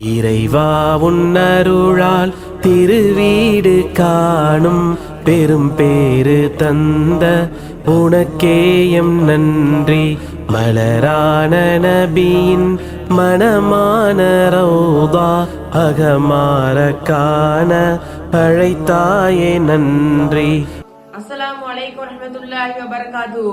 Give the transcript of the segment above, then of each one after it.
இறைவா உன்னருளால் திருவீடு காணும் பெரும் பேரு தந்த உனக்கேயம் நன்றி. மலரான நபியின் மனமான ரௌதா அகமாரக்கான காண அழைத்தாயே நன்றி. அஸ்ஸலாமு அலைக்கும் வரஹ்மத்துல்லாஹி வபரகாத்து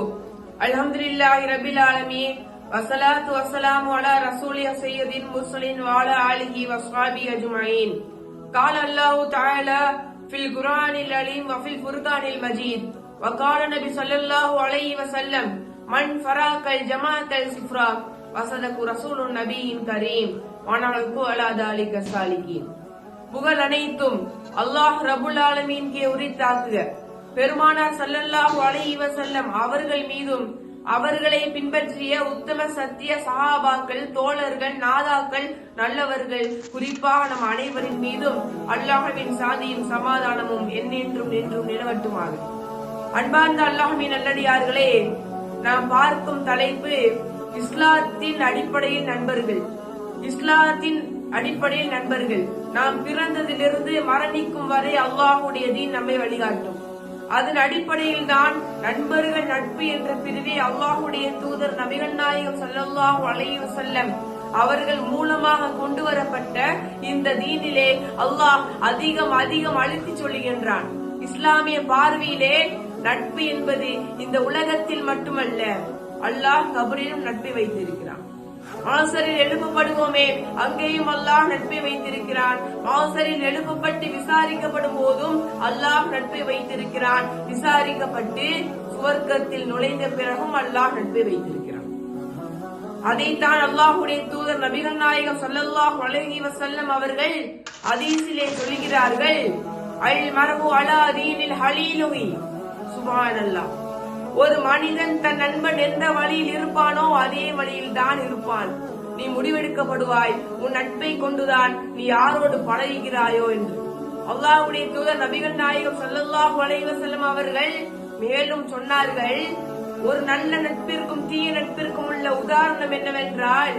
அல்ஹம்துலில்லாஹி ரபில் ஆலமீன். வஸலாத்து வஸ்ஸலாமு அலா ரசூலி சையதின் முர்சலின் வஅலா ஆலிஹி வஸ்ஹாபி அஜ்மஈன் قال الله تعالى في القرآن العليم وفي الفرقان المجيد وقال النبي صلى الله عليه وسلم من فراق الجماعة السفرا وصدق رسول النبي كريم ونحن على ذلك السالكين புகழ் அனைத்தும் அல்லாஹ் ரபுல் ஆலமீன்கே உரித்தாக்குக பெருமானார் ஸல்லல்லாஹு அலைஹி வஸல்லம் அவர்கள் மீதும் அவர்களை பின்பற்றிய உத்தம சத்திய சஹாபாக்கள் தோழர்கள் நாதாக்கள் நல்லவர்கள். குறிப்பாக நம் அனைவரின் மீதும் அல்லாஹவின் சாந்தியும் சமாதானமும் என்னென்றும் என்றும் நிலவட்டுமாக. அன்பார்ந்த அல்லாஹமின் நல்லடியார்களே நாம் பார்க்கும் தலைப்பு இஸ்லாத்தின் அடிப்படையில் நண்பர்கள். இஸ்லாத்தின் அடிப்படையில் நண்பர்கள். நாம் பிறந்ததிலிருந்து மரணிக்கும் வரை அல்லாஹுடைய தீன் நம்மை வழிகாட்டும். அதன் அடிப்படையில் தான் நண்பர்கள் நட்பு என்ற பிரிவை அல்லாஹுடைய தூதர் நபிகள் நாயகம் ஸல்லல்லாஹு அலைஹி செல்லம் அவர்கள் மூலமாக கொண்டு வரப்பட்ட இந்த தீனிலே அல்லாஹ் அதிகம் அதிகம் அழுத்தி சொல்லுகின்றான். இஸ்லாமிய பார்வையிலே நட்பு என்பது இந்த உலகத்தில் மட்டுமல்ல அல்லாஹ் கபரிலும் நட்பை வைத்திருக்கிறார் மாசரில் எழுப்பப்படுவோமே. அங்கேயும் அல்லாஹ் நட்பை வைத்திருக்கிறான். மாசரில் எழுப்பப்பட்டு விசாரிக்கப்படும் போதும் அல்லாஹ் நட்பை வைத்திருக்கிறான். விசாரிக்கப்பட்டு சுவர்க்கத்தில் நுழைந்த பிறகும் அல்லாஹ் நட்பை வைத்திருக்கிறான். அதைத்தான் அல்லாஹுடைய தூதர் நபிகள் நாயகம் சல்லல்லாஹ் அழகி வசல்லம் அவர்கள் அதீசிலே சொல்கிறார்கள் அல் மரபு அலா தீனில் சுபான் அல்லாஹ் ஒரு மனிதன் தன் நண்பன் எந்த வழியில் இருப்பானோ அதே வழியில் தான் இருப்பான். நீ முடிவெடுக்கப்படுவாய். உன் நட்பை கொண்டுதான் நீ யாரோடு பழகுகிறாயோ என்று. அல்லாஹுடைய தூதர் நபிகள் நாயகம் ஸல்லல்லாஹு அலைஹி அவர்கள் மேலும் சொன்னார்கள் ஒரு நல்ல நட்பிற்கும் தீய நட்பிற்கும் உள்ள உதாரணம் என்னவென்றால்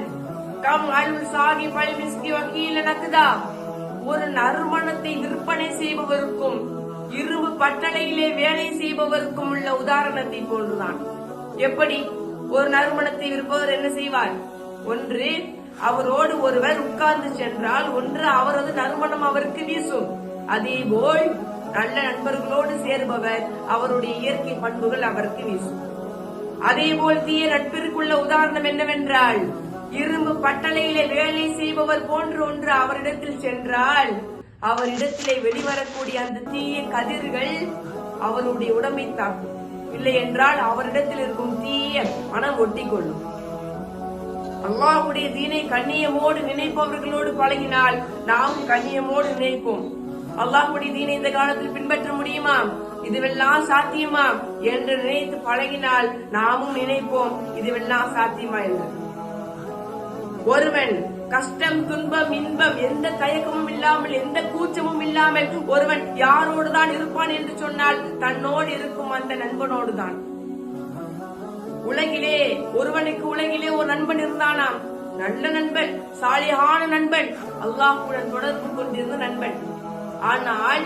கம் அல் சாகி பல் மிஸ்கி வக்கீல் நடக்குதா ஒரு நறுமணத்தை விற்பனை செய்பவருக்கும் இரும்பு பட்டணையிலே வேலை செய்பவருக்கும் உள்ள உதாரணத்தை போன்றுதான். எப்படி? ஒரு நறுமணத்தை விற்பவர் என்ன செய்வார்? ஒன்று அவரோடு ஒருவர் உட்கார்ந்து சென்றால் ஒன்று அவரது நறுமணம் அவருக்கு வீசும். அதேபோல் நல்ல நண்பர்களோடு சேர்பவர் அவருடைய இயற்கை பண்புகள் அவருக்கு வீசும். அதேபோல் தீய நட்பிற்குள்ள உதாரணம் என்னவென்றால் இரும்பு பட்டளையிலே வேலை செய்பவர் போன்ற ஒன்று அவரிடத்தில் சென்றால் அவரிடத்திலே வெளிவரக்கூடிய அந்த தீய கதிர்கள் அவருடைய உடம்பை தாக்கும். இல்லை என்றால் அவரிடத்தில் இருக்கும் தீய மனம் ஒட்டி கொள்ளும் அல்லாஹுடைய தீனை கண்ணியமோடு நினைப்பவர்களோடு பழகினால் நாம் கண்ணியமோடு நினைப்போம். அல்லாஹுடைய தீனை இந்த காலத்தில் பின்பற்ற முடியுமா? இதுவெல்லாம் சாத்தியமா? என்று நினைத்து பழகினால் நாமும் நினைப்போம் இதுவெல்லாம் சாத்தியமா என்று. ஒருவன் கஷ்டம் துன்பம் இன்பம் எந்த தயக்கமும் இல்லாமல் எந்த கூச்சமும் இல்லாமல் ஒருவன் யாரோடு தான் இருப்பான் என்று சொன்னால் தன்னோடு இருக்கும் அந்த நண்பனோடு தான். உலகிலே ஒருவனுக்கு உலகிலே ஒரு நண்பன் இருந்தானாம். நல்ல நண்பன் சாலியான நண்பன் அல்லாஹுடன் தொடர்பு கொண்டிருந்த நண்பன். ஆனால்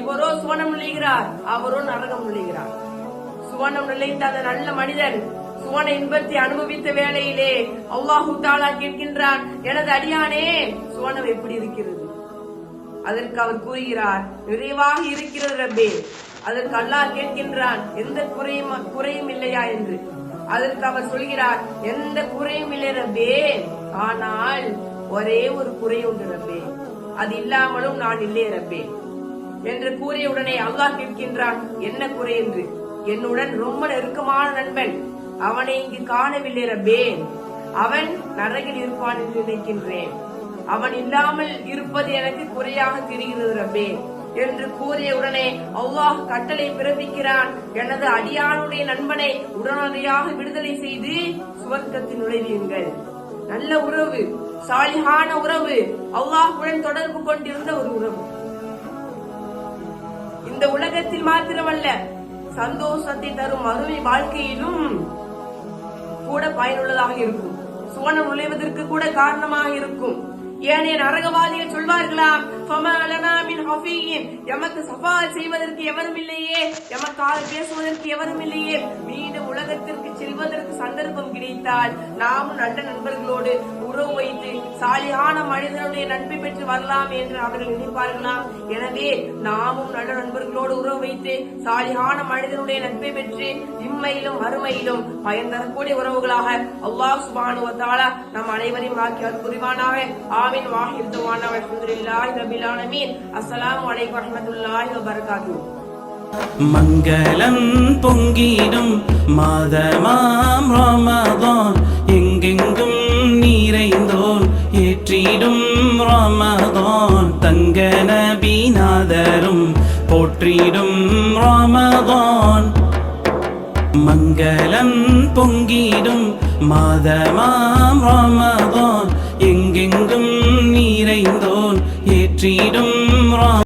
இவரோ சுவனம் நுழைகிறார் அவரோ நரகம் நுழைகிறார். சுவனம் நுழைந்த அந்த நல்ல மனிதன் போன இன்பத்தை அனுபவித்த வேளையிலே அல்லாஹு தாலா கேட்கின்றான் எனது அடியானே. சுவனம் எப்படி இருக்கிறது? அதற்கு அவர் கூறுகிறார் நிறைவாக இருக்கிறது ரப்பே. அதற்கு அல்லாஹ் கேட்கின்றான் எந்த குறையும் குறையும் இல்லையா? என்று. அதற்கு அவர் சொல்கிறார் எந்த குறையும் இல்லை ரப்பே. ஆனால் ஒரே ஒரு குறை உண்டு ரப்பே. அது இல்லாமலும் நான் இல்லை ரப்பே. என்று கூறிய உடனே அல்லாஹ் கேட்கின்றான் என்ன குறை? என்று. என்னுடன் ரொம்ப நெருக்கமான நண்பன். அவனை இங்கு காணவில்லை ரப்பே. அவன் நரகில் இருப்பான் என்று நினைக்கின்றேன். அவன் இல்லாமல் இருப்பது எனக்கு குறையாக தெரிகிறது ரப்பே என்று கூறிய உடனே அல்லாஹ் கட்டளை பிறப்பிக்கிறான். எனது அடியானுடைய நண்பனை உடனடியாக விடுதலை செய்து சுவர்க்கத்தில் நுழைவீர்கள். நல்ல உறவு சாலிகான உறவு அல்லாஹுடன் தொடர்பு கொண்டிருந்த ஒரு உறவு. இந்த உலகத்தில் மாத்திரமல்ல சந்தோஷத்தை தரும் அருமை வாழ்க்கையிலும் பயனுள்ளதாக இருக்கும். சுவனம் நுழைவதற்கு கூட காரணமாக இருக்கும். ஏனைய நரகவாதிகள் சொல்வார்களாம் எமக்கு சஃபால் செய்வதற்கு எவரும் இல்லையே. எமக்காக பேசுவதற்கு எவரும் இல்லையே. மீண்டும் உலகத்திற்கு செல்வதற்கு சந்தர்ப்பம் கிடைத்தால் நாமும் நல்ல நண்பர்களோடு உறவு வைத்து சாலியான மனிதனுடைய நன்மை பெற்று வரலாம் என்று அவர்கள் நினைப்பார்களாம் எனவே நாமும் நல்ல நண்பர்களோடு உறவு வைத்து சாலியான மனிதனுடைய நன்மை பெற்று இம்மையிலும் மறுமையிலும் பயன் தரக்கூடிய உறவுகளாக அல்லாஹ் சுபானுவத்தால நம் அனைவரையும் ஆக்கி புரிவானாக. ஆவின் வாஹிர் தவானா அல்ஹம்துலில்லாஹி ரபில் ஆலமீன் அஸ்ஸலாமு அலைக்கும் வரஹ்மத்துல்லாஹி மங்களம் பொங்கிடும் மாதமாம் ரமதான். எங்கெங்கும் நிறைந்தோர் ஏற்றிடும் ரமதான். தங்க நபிநாதரும் போற்றிடும் ரமதான். மங்களம் பொங்கிடும் மாதமாம் ரமதான். எங்கெங்கும் நிறைந்தோர் ஏற்றிடும் ரம